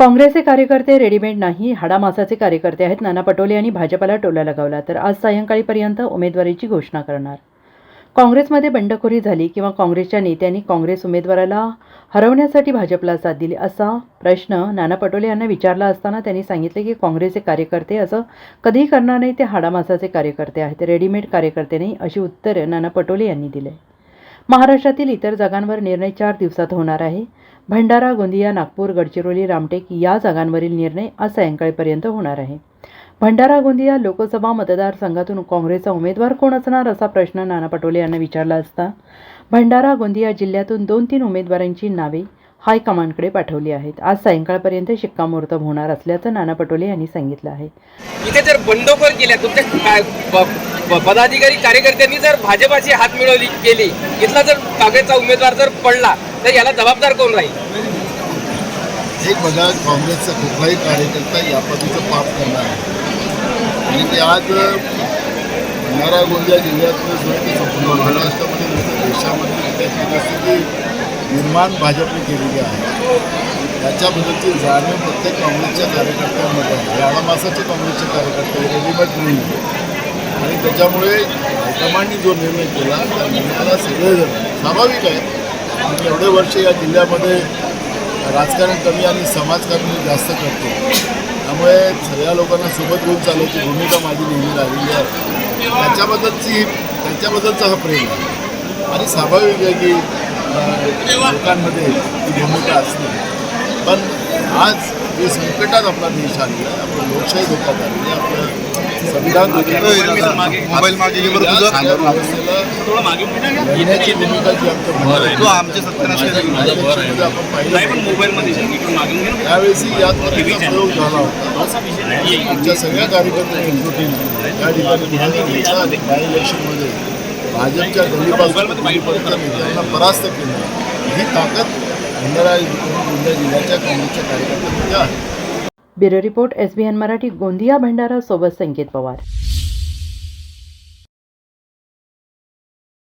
काँग्रेसचे कार्यकर्ते रेडीमेड नाही हाडामासाचे कार्यकर्ते आहेत. नाना पटोले यांनी भाजपाला टोला लगावला. तर आज सायंकाळीपर्यंत उमेदवारीची घोषणा करणार. काँग्रेसमध्ये बंडखोरी झाली किंवा काँग्रेसच्या नेत्यांनी काँग्रेस उमेदवाराला हरवण्यासाठी भाजपला साथ दिली असा प्रश्न नाना पटोले यांना विचारला असताना त्यांनी सांगितले की काँग्रेसचे कार्यकर्ते असं कधीही करणार नाही ते हाडामासाचे कार्यकर्ते आहेत. रेडीमेड कार्यकर्ते नाही अशी उत्तरे नाना पटोले यांनी दिले. महाराष्ट्रातील इतर जागांवर निर्णय चार दिवसात होणार आहे. भंडारा गोंदिया नागपूर गडचिरोली रामटेक या जागांवरील निर्णय आज सायंकाळीपर्यंत होणार आहे. भंडारा गोंदिया लोकसभा मतदारसंघातून काँग्रेसचा उमेदवार कोण असणार असा प्रश्न नाना पटोले यांना विचारला असता भंडारा गोंदिया जिल्ह्यातून दोन तीन उमेदवारांची नावे हायकमांडकडे पाठवली आहेत. आज सायंकाळपर्यंत शिक्कामोर्तब होणार असल्याचं नाना पटोले यांनी सांगितलं आहे. इथे जर बंडखोर केल्या तुमच्या पदाधिकारी कार्यकर्त्यांनी जर भाजपाची हात मिळवली केली इथला जर काँग्रेसचा उमेदवार जर पडला तर याला जबाबदार कोण राहील? एक बघा काँग्रेसचा कुठलाही कार्यकर्ता या पद्धतीचं पाप करणार आहे. आणि ते आज नारा गोंदिया जिल्ह्यातलं सुद्धा संपूर्ण महाराष्ट्रामध्ये देशामध्ये त्याची परिस्थिती निर्माण भाजपने केलेली आहे त्याच्याबद्दलची जाणीव प्रत्येक काँग्रेसच्या कार्यकर्त्यांमध्ये आहे. याळामासाचे काँग्रेसचे कार्यकर्ते रेडीमेड नाही आणि त्याच्यामुळे हायकमांडनी जो निर्णय केला त्या निर्णयाला सगळेजण स्वाभाविक आहे आणि एवढे वर्ष या जिल्ह्यामध्ये राजकारण कमी आणि समाजकारण जास्त करतो. त्यामुळे सगळ्या लोकांना सोबत घेऊन चालवची भूमिका माझी नेहमी राहिलेली आहे. त्याच्याबद्दलची त्यांच्याबद्दलचा हा प्रेम आहे. आणि स्वाभाविक आहे की लोकांमध्ये ही भूमिका असते. पण आज जे संकटात आपला देश आलेला आहे आपलं लोकशाही धोक्यात आलेली आहे आपलं संविधान आहे. मोबाईल मागे आमच्या त्यावेळेस यात प्रयोग झाला होता. आमच्या सगळ्या कार्यकर्त्यांनी त्या ठिकाणी बाय इलेक्शनमध्ये भाजपच्या गल्लीपासून परास्त केलं. ही ताकद भंडारा गोंदिया जिल्ह्याच्या काँग्रेसच्या कार्यकर्त्यांमध्ये आहे. Bureau report S B N Marathi Gondia Bhandara सोबत संकेत पवार